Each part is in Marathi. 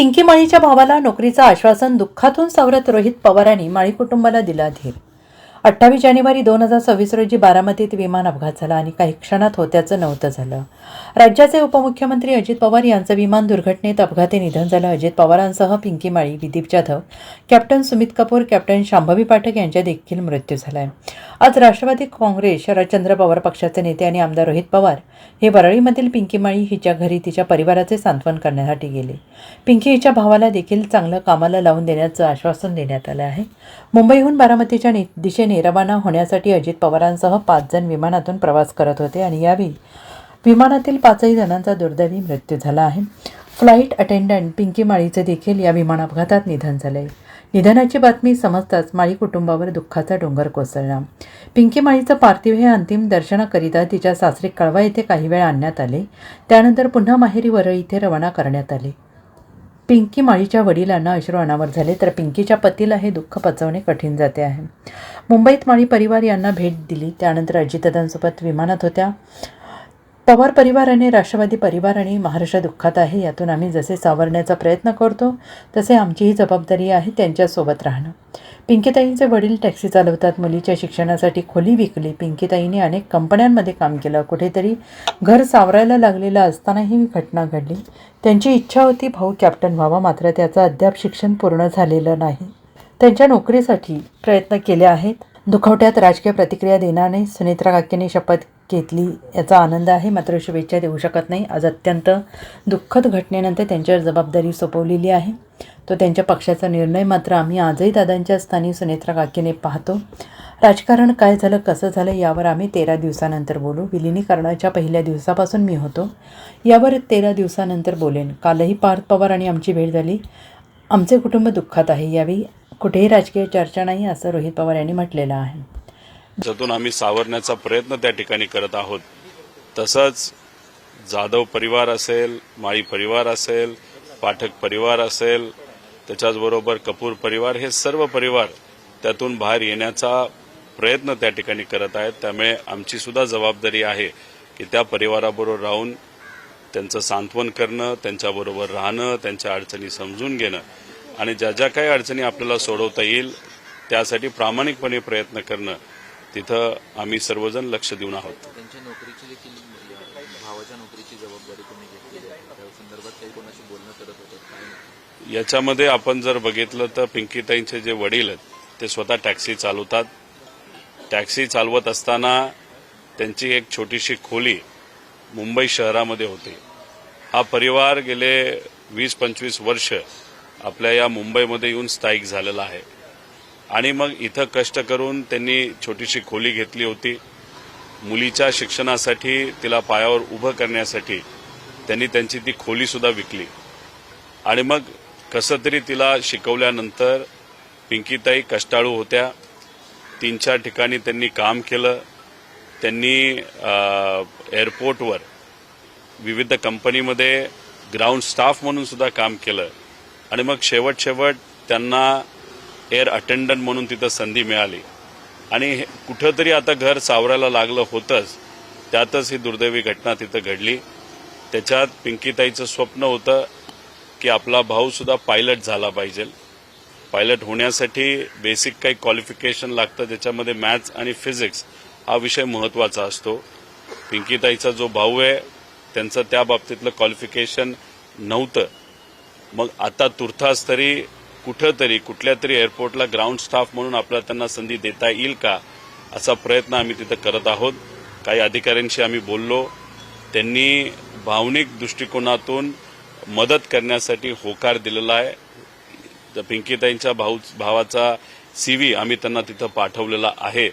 पिंकी माळीच्या भावाला नोकरीचं आश्वासन दुःखातून सावरत रोहित पवारांनी माळी कुटुंबाला दिला धीर अठ्ठावीस जानेवारी दोन हजार सव्वीस रोजी बारामतीत विमान अपघात झाला आणि काही क्षणात होत्याचं नव्हतं झालं. राज्याचे उपमुख्यमंत्री अजित पवार यांचं विमान दुर्घटनेत अपघाती निधन झालं. अजित पवारांसह पिंकी माळी विदीप जाधव कॅप्टन सुमित कपूर कॅप्टन शांभवी पाठक यांच्या देखील मृत्यू झाला आहे आज राष्ट्रवादी काँग्रेस शरदचंद्र पवार पक्षाचे नेते आणि आमदार रोहित पवार हे वरळीमधील पिंकी माळी हिच्या घरी तिच्या परिवाराचे सांत्वन करण्यासाठी गेले. पिंकी हिच्या भावाला देखील चांगलं कामाला लावून देण्याचं आश्वासन देण्यात आलं आहे. मुंबईहून बारामतीच्या नि- दिशेने रवाना होण्यासाठी अजित पवारांसह पाच जण विमानातून प्रवास करत होते आणि यावेळी विमानातील पाचही जणांचा दुर्दैवी मृत्यू झाला आहे. फ्लाईट अटेंडंट पिंकी माळीचे देखील या विमान अपघातात निधन झालंय निधनाची बातमी समजताच माळी कुटुंबावर दुःखाचा डोंगर कोसळला. पिंकी माळीचं पार्थिव हे अंतिम दर्शनाकरिता तिच्या सासरी कळवा येथे काही वेळ आणण्यात आले. त्यानंतर पुन्हा माहेरी वरळ इथे रवाना करण्यात आले. पिंकी माळीच्या वडिलांना अश्रू अनावर झाले तर पिंकीच्या पतीला हे दुःख पचवणे कठीण जाते आहे. मुंबईत माळी परिवार यांना भेट दिली त्यानंतर अजितदादांसोबत विमानात होत्या. पवार परिवार आणि राष्ट्रवादी परिवार आणि महाराष्ट्र दुःखात आहे. यातून आम्ही जसे सावरण्याचा प्रयत्न करतो तसे आमचीही जबाबदारी आहे त्यांच्यासोबत राहणं. पिंकीताईंचे वडील टॅक्सी चालवतात. मुलीच्या शिक्षणासाठी खोली विकली. पिंकीताईने अनेक कंपन्यांमध्ये काम केलं. कुठेतरी घर सावरायला लागलेलं असतानाही ही घटना घडली. त्यांची इच्छा होती भाऊ कॅप्टन व्हावा. मात्र त्याचं अद्याप शिक्षण पूर्ण झालेलं नाही. त्यांच्या नोकरीसाठी प्रयत्न केले आहेत. दुखवट्यात राजकीय प्रतिक्रिया देणार नाही सुनेत्रा काकेने शपथ घेतली याचा आनंद आहे. मात्र शुभेच्छा देऊ शकत नाही. आज अत्यंत दुःखद घटनेनंतर त्यांच्यावर जबाबदारी सोपवलेली आहे. तो त्यांच्या पक्षाचा निर्णय मात्र आम्ही आजही दादांच्या स्थानी सुनेत्रा काकेने पाहतो. राजकारण काय झालं कसं झालं यावर आम्ही तेरा दिवसानंतर बोलू. विलिनीकरणाच्या पहिल्या दिवसापासून मी होतो. यावर तेरा दिवसानंतर बोलेन. कालही पार्थ पवार आणि आमची भेट झाली. आमचे कुटुंब दुःखात आहे. यावेळी कुठेही राजकीय चर्चा नाही असं रोहित पवार यांनी म्हटलेलं आहे. ज्यातून आम्ही सावरण्याचा प्रयत्न त्या ठिकाणी करत आहोत. तसंच जाधव परिवार असेल माळी परिवार असेल पाठक परिवार असेल त्याच्याचबरोबर कपूर परिवार हे सर्व परिवार त्यातून बाहेर येण्याचा प्रयत्न त्या ठिकाणी करत आहेत. त्यामुळे आमची सुद्धा जबाबदारी आहे की त्या परिवाराबरोबर राहून त्यांचं सांत्वन करणं त्यांच्याबरोबर राहणं त्यांच्या अडचणी समजून घेणं. आणि ज्या ज्या काही अडचणी आपल्याला सोडवता येईल त्यासाठी प्रामाणिकपणे प्रयत्न करणं तिथं आम्ही सर्वजण लक्ष देऊन आहोत. त्यांच्या नोकरीची देखील या भावाच्या नोकरीची जबाबदारी तुम्ही घेतलेली आहे. त्या संदर्भात काही कोणाशी बोलणं करत होतं? काय नाही. याच्यामध्ये आपण जर बघितलं तर पिंकीताईंचे जे वडील आहेत ते स्वतः टॅक्सी चालवतात. टॅक्सी चालवत असताना त्यांची एक छोटीशी खोली मुंबई शहरामध्ये होती. हा परिवार गेले वीस पंचवीस वर्ष आपल्या या मुंबईमध्ये येऊन स्थायिक झालेला आहे. आणि मग इथं कष्ट करून त्यांनी छोटीशी खोली घेतली होती. मुलीच्या शिक्षणासाठी तिला पायावर उभं करण्यासाठी त्यांनी त्यांची ती खोलीसुद्धा विकली. आणि मग कसं तरी तिला शिकवल्यानंतर पिंकीताई कष्टाळू होत्या. तीन चार ठिकाणी त्यांनी काम केलं. त्यांनी एअरपोर्टवर विविध कंपनीमध्ये ग्राउंड स्टाफ म्हणून सुद्धा काम केलं. आणि मग शेवट शेवट त्यांना एअर अटेंडंट म्हणून तिथं संधी मिळाली. आणि हे- कुठंतरी आता घर सावरायला लागलं होतंच. त्यातच ही दुर्दैवी घटना तिथं घडली. त्याच्यात पिंकीताईचं स्वप्न होतं की आपला भाऊ सुद्धा पायलट झाला पाहिजे. पायलट होण्यासाठी बेसिक काही क्वालिफिकेशन लागतं ज्याच्यामध्ये मॅथ्स आणि फिजिक्स हा विषय महत्त्वाचा असतो. पिंकीताईचा जो भाऊ आहे त्यांचं त्या बाबतीतलं क्वालिफिकेशन नव्हतं. मग आता तुर्तास तरी कुठंतरी कुठल्या तरी एअरपोर्टला ग्राउंड स्टाफ म्हणून आपल्याला त्यांना संधी देता येईल का असा प्रयत्न आम्ही तिथं करत आहोत. काही अधिकाऱ्यांशी आम्ही बोललो. त्यांनी भावनिक दृष्टिकोनातून मदत करण्यासाठी होकार दिलेला आहे. तर पिंकीताईंच्या भाऊ भावाचा सीव्ही आम्ही त्यांना तिथं पाठवलेला आहे.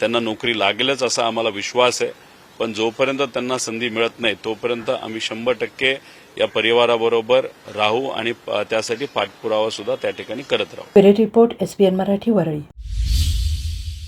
त्यांना नोकरी लागेलच असा आम्हाला विश्वास आहे. पण जोपर्यंत त्यांना संधी मिळत नाही तोपर्यंत आम्ही शंभर टक्के या परिवाराबरोबर राहू आणि त्यासाठी पाठपुरावा सुद्धा त्या ठिकाणी करत राहू. Report S P N Marathi Worli.